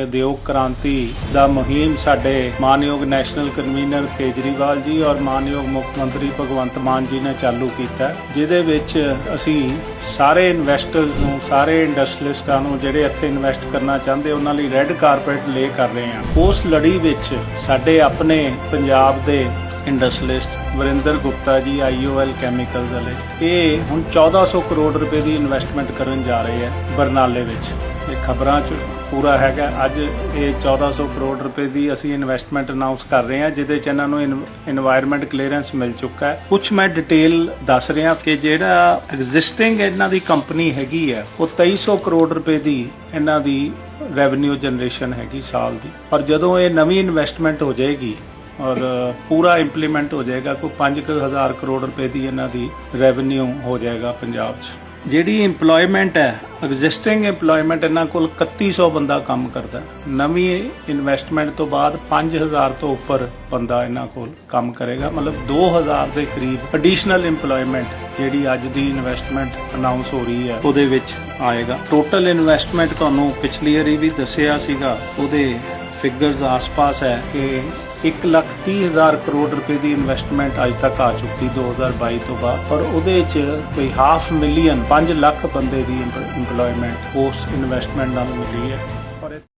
ਉਦਯੋਗ ਕ੍ਰਾਂਤੀ ਦਾ ਮੁਹਿੰਮ ਸਾਡੇ ਮਾਨਯੋਗ ਨੈਸ਼ਨਲ ਕਨਵੀਨਰ ਕੇਜਰੀਵਾਲ ਜੀ ਔਰ ਮਾਨਯੋਗ ਮੁੱਖ ਮੰਤਰੀ ਭਗਵੰਤ ਮਾਨ ਜੀ ਨੇ ਚਾਲੂ ਕੀਤਾ ਜਿਹਦੇ ਵਿੱਚ ਅਸੀਂ ਸਾਰੇ ਇਨਵੈਸਟਰਸ ਨੂੰ, ਸਾਰੇ ਇੰਡਸਟਰੀਲਿਸਟਾਂ ਨੂੰ ਜਿਹੜੇ ਇੱਥੇ ਇਨਵੈਸਟ ਕਰਨਾ ਚਾਹੁੰਦੇ, ਉਹਨਾਂ ਲਈ ਰੈੱਡ ਕਾਰਪੇਟ ਲੇ ਕਰ ਰਹੇ ਹਾਂ। ਉਸ ਲੜੀ ਵਿੱਚ ਸਾਡੇ ਆਪਣੇ ਪੰਜਾਬ ਦੇ ਇੰਡਸਟਰੀਲਿਸਟ ਵਰਿੰਦਰ ਗੁਪਤਾ ਜੀ ਆਈਓਐਲ ਕੈਮੀਕਲ ਵਾਲੇ, ਇਹ ਹੁਣ 1400 ਕਰੋੜ ਰੁਪਏ ਦੀ ਇਨਵੈਸਟਮੈਂਟ ਕਰਨ ਜਾ ਰਹੇ ਹੈ ਬਰਨਾਲੇ ਵਿੱਚ। ਇਹ ਖਬਰਾਂ 'ਚ ਪੂਰਾ ਹੈਗਾ। ਅੱਜ ਇਹ 1400 ਕਰੋੜ ਰੁਪਏ ਦੀ ਅਸੀਂ ਇਨਵੈਸਟਮੈਂਟ ਅਨਾਉਂਸ ਕਰ ਰਹੇ ਹਾਂ, ਜਿਹਦੇ 'ਚ ਇਹਨਾਂ ਨੂੰ এনवायरमेंट ਕਲੀਅਰੈਂਸ ਮਿਲ ਚੁੱਕਾ ਹੈ। ਕੁਝ ਮੈਂ ਡਿਟੇਲ ਦੱਸ ਰਿਹਾ ਕਿ ਜਿਹੜਾ ਐਗਜ਼ਿਸਟਿੰਗ ਇਹਨਾਂ ਦੀ ਕੰਪਨੀ ਹੈਗੀ ਹੈ, ਉਹ 2300 ਕਰੋੜ ਰੁਪਏ ਦੀ ਇਹਨਾਂ ਦੀ ਰੈਵਨਿਊ ਜਨਰੇਸ਼ਨ ਹੈਗੀ ਸਾਲ ਦੀ। ਔਰ ਜਦੋਂ ਇਹ ਨਵੀਂ ਇਨਵੈਸਟਮੈਂਟ ਹੋ ਜਾਏਗੀ, ਔਰ ਪੂਰਾ ਇੰਪਲੀਮੈਂਟ ਹੋ ਜਾਏਗਾ, ਕੋਈ 5000 ਕਰੋੜ ਰੁਪਏ ਦੀ ਇਹਨਾਂ ਦੀ ਰੈਵਨਿਊ ਹੋ ਜਾਏਗਾ ਪੰਜਾਬ 'ਚ। ਜਿਹੜੀ EMPLOYMENT ਹੈ ਐਗਜ਼ਿਸਟਿੰਗ EMPLOYMENT ਇਹਨਾਂ ਕੋਲ 3100 ਬੰਦਾ ਕੰਮ ਕਰਦਾ ਨਵੀਂ ਇਨਵੈਸਟਮੈਂਟ ਤੋਂ ਬਾਅਦ 5000 ਤੋਂ ਉੱਪਰ ਬੰਦਾ ਇਹਨਾਂ ਕੋਲ ਕੰਮ ਕਰੇਗਾ। ਮਤਲਬ 2000 ਦੇ ਕਰੀਬ ਐਡੀਸ਼ਨਲ EMPLOYMENT ਜਿਹੜੀ ਅੱਜ ਦੀ ਇਨਵੈਸਟਮੈਂਟ ਅਨਾਉਂਸ ਹੋ ਰਹੀ ਹੈ, ਉਹਦੇ ਵਿੱਚ ਆਏਗਾ। ਟੋਟਲ ਇਨਵੈਸਟਮੈਂਟ ਤੁਹਾਨੂੰ ਪਿਛਲੀ ਵਾਰੀ ਵੀ ਦੱਸਿਆ ਸੀਗਾ, ਉਹਦੇ ਫਿਗਰਸ ਆਸ-ਪਾਸ ਹੈ ਕਿ 130000 ਕਰੋੜ ਰੁਪਏ ਦੀ ਇਨਵੈਸਟਮੈਂਟ ਅੱਜ ਤੱਕ ਆ ਚੁੱਕੀ 2022 ਤੋਂ ਬਾਅਦ ਔਰ ਉਹਦੇ 'ਚ ਕੋਈ ਹਾਫ ਮਿਲੀਅਨ 5 ਲੱਖ ਬੰਦੇ ਦੀ EMPLOYMENT ਉਸ ਇਨਵੈਸਟਮੈਂਟ ਨਾਲ ਮਿਲੀ ਹੈ